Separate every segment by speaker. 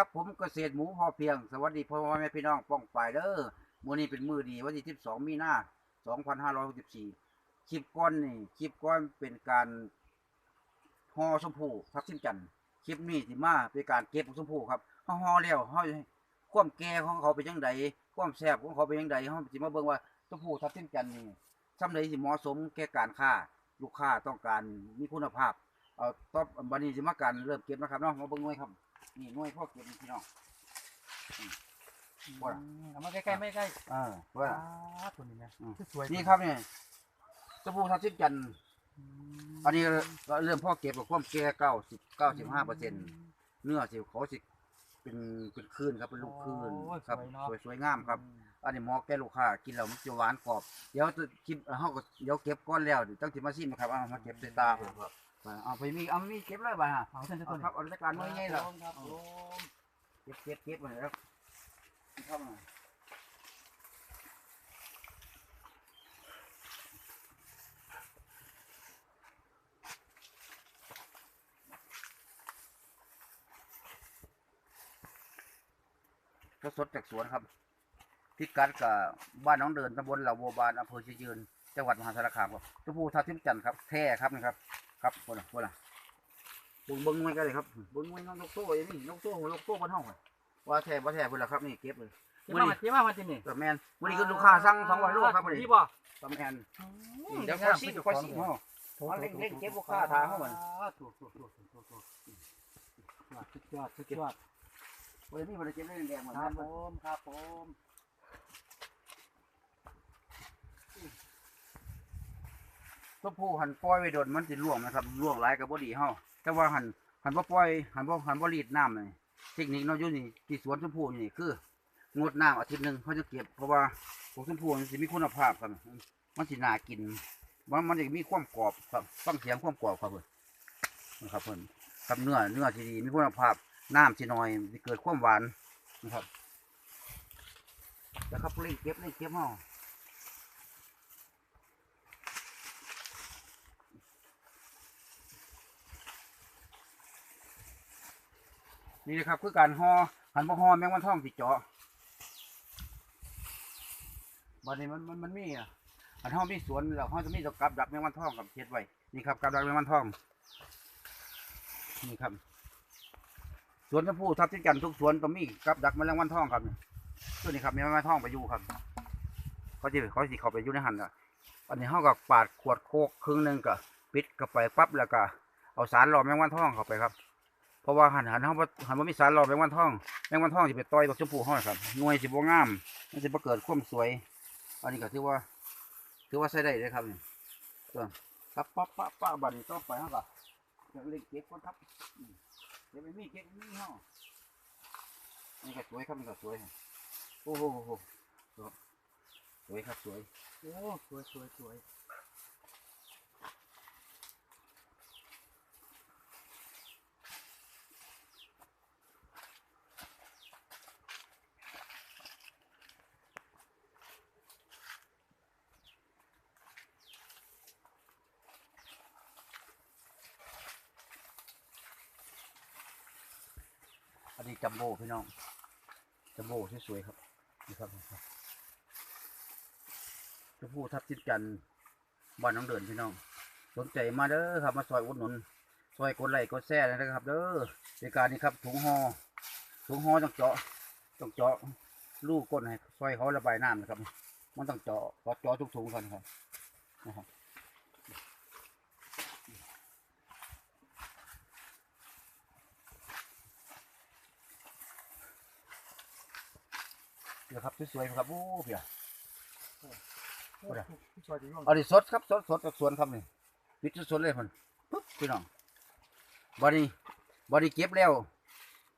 Speaker 1: ครับผมเกษตรหมูพอเพียง สวัสดีพ่อแม่พี่น้องป้องปายเด้อมื้อนี้เป็นมื้อดีวันที่12มีนา2564คลิปก้อนนี่คลิปก้อนเป็นการห่อชมพู่ทับทิมจันทร์คลิปนี้สิมาเป็นการเก็บชมพู่ครับเฮาห่อแล้วเฮาความแก่ของเขาเป็นจังไดความแซ่บของเขาเป็นจังไดเฮาสิมาเบิ่งว่าชมพู่ทับทิมจันทร์นี่ซำใดสิเหมาะสมแก่การค้าลูกค้าต้องการมีคุณภาพ เอาต่อบัดนี้สิมาการเริ่มเก็บนะครับเนาะมาเบิ่งหน่วยครับ นี่หน่วยพ่อเก็บนี่พี่น้องว่า
Speaker 2: เอามาใกล้ๆไม่ใกล้
Speaker 1: อ่า
Speaker 2: ว้า
Speaker 1: ว่า
Speaker 2: ตัวนี้นะ
Speaker 1: อืม
Speaker 2: คือสวย
Speaker 1: นี่ครับเนี่ยสบู่ทับทิมจันทร์
Speaker 2: อืม
Speaker 1: อันนี้เราเริ่มพ่อเก็บกับความแก่เก้าสิบเก้าสิบห้าเปอร์เซ็นต์เนื้อสิเขาสิเป็นเป็นคลื่นครับเป็นลูกคลื่น
Speaker 2: โอ้ย
Speaker 1: ครับ
Speaker 2: สวยเนาะ
Speaker 1: สวยสวยงามครับ
Speaker 2: อืม
Speaker 1: อันนี้เหมอแก่ลูกค้ากินแล้วมันจะหวานกรอบ เดี๋ยวจะกินเฮาก็เดี๋ยวเก็บก้อนแล้วเดี๋ยวต้องสิมาซิมนะครับเอามาเก็บใส่ตาครับ เอาไปมีเอามีเก็บเลยบ่ฮะ
Speaker 2: เอาเส้นเส้น
Speaker 1: เอา
Speaker 2: ต้น
Speaker 1: ครับเอาราชการหน่วยใหญ่แล้ว
Speaker 2: ครับผม
Speaker 1: เก็บเก็บเก็บมาแล้วเข้ามาก็สดจากสวนครับพิกัดกับบ้านหน้องเดินตำบลเหล่าบัวบานอำเภอเชียงยืน จังหวัดมหาสารคามครับชมพูทับทิมจันทร์ครับ แท้ครับนะครับ ครับคนละคนละเบึงเบึงมันก็เลยครับเบึงมันนกโซ่อย่างนี้นกโซ่นกโซ่บนห้องอะว่าแท้ว่าแท้เพิ่นละครับนี่เก็บเลย
Speaker 2: ที่มาที่มามาที่นี่
Speaker 1: ตัวแมนวันนี้ก็ลูกค้าสั่งสองร้อยโลครับวันนี้
Speaker 2: นี่บ่
Speaker 1: ตัวแมน
Speaker 2: อืม
Speaker 1: เดี๋ยวคอยซีคอยซีห้อเอาเร่งเร่งเก็บลูกค้าทางเข้ามา
Speaker 2: ถูกถูกถูกถูกถูกถูกสุดยอดสุดยอด
Speaker 1: วันนี้วันนี้เก็บเร่งแดงเหมือน
Speaker 2: ค
Speaker 1: กั
Speaker 2: รับ
Speaker 1: น
Speaker 2: ผมครับผม
Speaker 1: ตัวผู้หันปล่อยไว้โดนมันสิล่วงนะครับล่วงหลายกับบ่ดีเฮาแต่ว่าหันหันบ่ปล่อยหันบ่หันบ่รีดน้ำเลยเทคนิคเนาะอยู่นี่ที่สวนชมพู่นี่คืองดน้ำอาทิตย์หนึ่งเขาจะเก็บเพราะว่าพวกชมพูมันสิมีคุณภาพครับมันสิน่ากินมันมันจะมีความกรอบครับฟังเสียงความกรอบครับเพิ่นนะครับเพิ่อนครับเนื้อเนื้อที่ดีมีคุณภาพน้ำสิน้อยสิเกิดความหวานนะครับแล้วครับเร่งเก็บเร่งเก็บเฮา นี่นะครับคือการห่อหันบ่ห่อแมงวันทองสิเจาะบัดนี้มันมันมันมีอะอันห่อมีสวนแล้วห่อจะมีดอกกับดักแมงวันทองกับเฮ็ดไว้นี่ครับกับดักแมงวันทองนี่ครับ สวนชมพูทับทิมจันทุกสวนก็มีกับดักแมลงวันทองครับตัวนี้ครับแมลงวันทองไปอยู่ครับเขาจะเขาสิเขาไปอยู่ในหันอะอันนี้เขาก็ปาดขวดโคกครึ่งหนึ่งก็ปิดเข้าไปปั๊บแล้วก็เอาสารหล่อแมงวันทองเข้าไปครับ ราะว่าหันหันเขาบ่หันว่ามีสารหล่อแมงวันทองแมงวันทองสิไปต่อยดอกชมพูห้อยครับหน่วยสิบ่งามมันสิบ่เกิดความสวย อันนี้ก็ถือว่า ถือว่าใช้ได้เลยครับนี่ตัวปั๊บปั๊บปั๊บปั๊บบันต่อไปเฮาก็จะเล็กเก็บก่อนครับอืมเดี๋ยวไปมีเก็บมีเฮาอันนี้ก็สวยครับนี่ก็สวยโอ้โหโหโหสวยครับสวย
Speaker 2: โอ้สวยสวยสวย
Speaker 1: จัมโบ้พี่น้องจัมโบ้สวยๆครับนี่ครับชมพูทับทิมจันทร์บ้านน้องเดินพี่น้อง สนใจมาเด้อครับมาซอยอุดหนุนซอยกดไลค์กดแชร์นะครับ เด้อในการนี้ครับถุงห่อถุงห่อต้องเจาะต้องเจาะลูกก้นให้ซอยเขาระบายน้ำนะครับ มันต้องเจาะเจาะเจาะทุกถุงกันครับนะครับ เดี๋ยวครับสวยๆครับโอ้เพีย
Speaker 2: โอ้สวยจริง
Speaker 1: อันนี้สดครับสดสดจากสวนครับนี่ปิดสดๆเลยมันปุ๊บพี่น้องบอดี้บอดี้เก็บแล้ว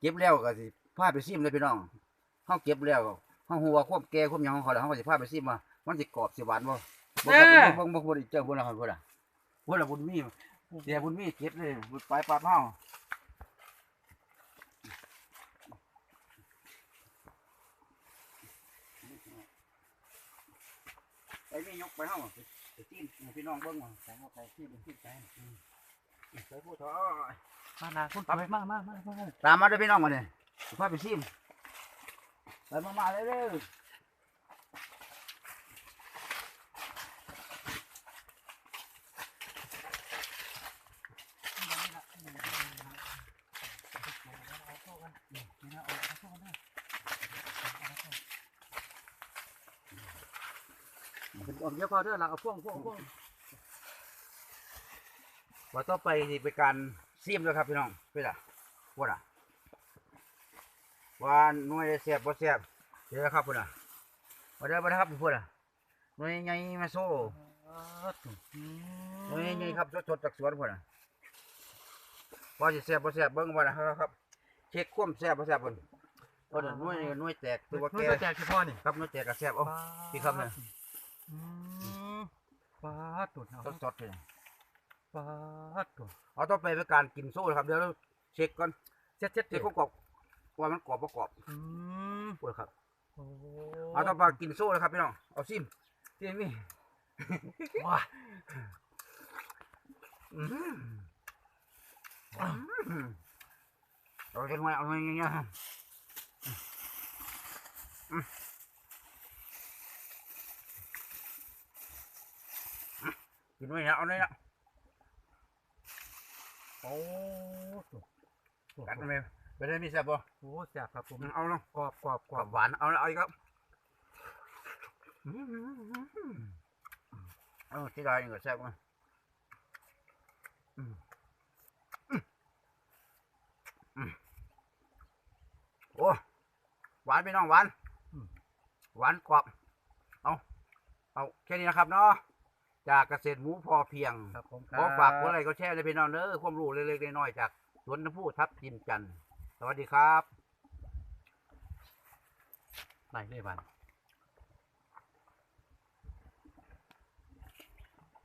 Speaker 1: เก็บแล้วก็สิพาไปซิมเลยพี่น้องเขาเก็บแล้วเขาหัวาความแก่ความหยังของเขาแล้วเขาก็สิพาไปซิมมามันสิกรอบสิหวานบ่บ่ครับบ่บ่บ่บ่ได้เจ้าบ่ล่ะครับบ่ล่ะบ่ล่ะบุญมีเสียบุญมีเก็บเลยบุญปลายปลาเฮา ไอ้นี่ยกไปเฮาไปไปซิมให้พี่น้องเบิ่งว่าใส่เข้าไปซิมไปซิมไปอืมใส่ผู้ถอย
Speaker 2: มานาคุณสวยมากมากมากมาก
Speaker 1: ตามมาเด้วยพี่น้องมาเนี่ยพาไปซิมไปมามาเลยเด้อ
Speaker 2: เป็นอมเยอะพอเด้อละเอาพ่วงพ่วงพ่วง
Speaker 1: ว่าต่อไปนี่เป็นการซิมแล้วครับพี่น้องไปละว่าอะว่าหน่วยเสียบบ่เสียบเดี๋ยวนะครับพุ่นอะมาได้อมาได้อครับพุ่นอะหน่วยใหญ่มาโซ่หน่วยใหญ่ครับสดๆจากสวนพุ่นอะว่าสิเสียบบ่เสียบเบิ่งว่านะครับ เช็คความแซ่บบ่แซ่บพุ่นเพราะหน่วยหน่วยแตกตัว
Speaker 2: นู่น
Speaker 1: แก่
Speaker 2: ก็แจกเฉพาะนี่
Speaker 1: ครับหน่วยแตกก็แซ่บเอาพี่ครับเนี่ย
Speaker 2: อืมปาดตุดเอา
Speaker 1: สดๆเลย
Speaker 2: ปาดตุด
Speaker 1: เอาต่อไปเป็นการกินโซ่นะครับเดี๋ยวเราเช็คก่อน
Speaker 2: เจ็ดเจ็ด
Speaker 1: เช็คความกรอบว่ามันกรอบบ่กรอบ
Speaker 2: อืม
Speaker 1: พุ่นครับ
Speaker 2: โอ้
Speaker 1: เอาต่อไปกินโซ่นะครับพี่น้องเอาซิมซิมนี่
Speaker 2: ว้า
Speaker 1: อื้อหืออื้อหือเอาจังไว้เอาไว้อย่างเงี้ยอืม กินไว้นะเอาเลยนะ
Speaker 2: โอ้ตุดตุด
Speaker 1: กัดมันไปไปได้มีแซ่บบ่
Speaker 2: โอ้แซ่บครับผม
Speaker 1: เอาเนาะ
Speaker 2: กรอบกรอบก
Speaker 1: ก
Speaker 2: ร
Speaker 1: ร
Speaker 2: อ
Speaker 1: อ
Speaker 2: บบ
Speaker 1: หวานเอาละเอาอีกครับอื้อหือเอาที่ได้นี่ก็แซ่บมาอืมอืมอืมโอ้หวานพี่น้องหวานหวานกรอบเอาเอาแค่นี้นะครับเนาะ จากเกษตรหมูพอเพียง
Speaker 2: ครับผม
Speaker 1: ขอฝากกดไลค์กดแชร์เลยพี่น้องเด้อความรู้เล็กๆน้อยๆจากสวนน้ำพุทับทิมจันทร์สวัสดีครับ
Speaker 2: ไหนเลยบ้าน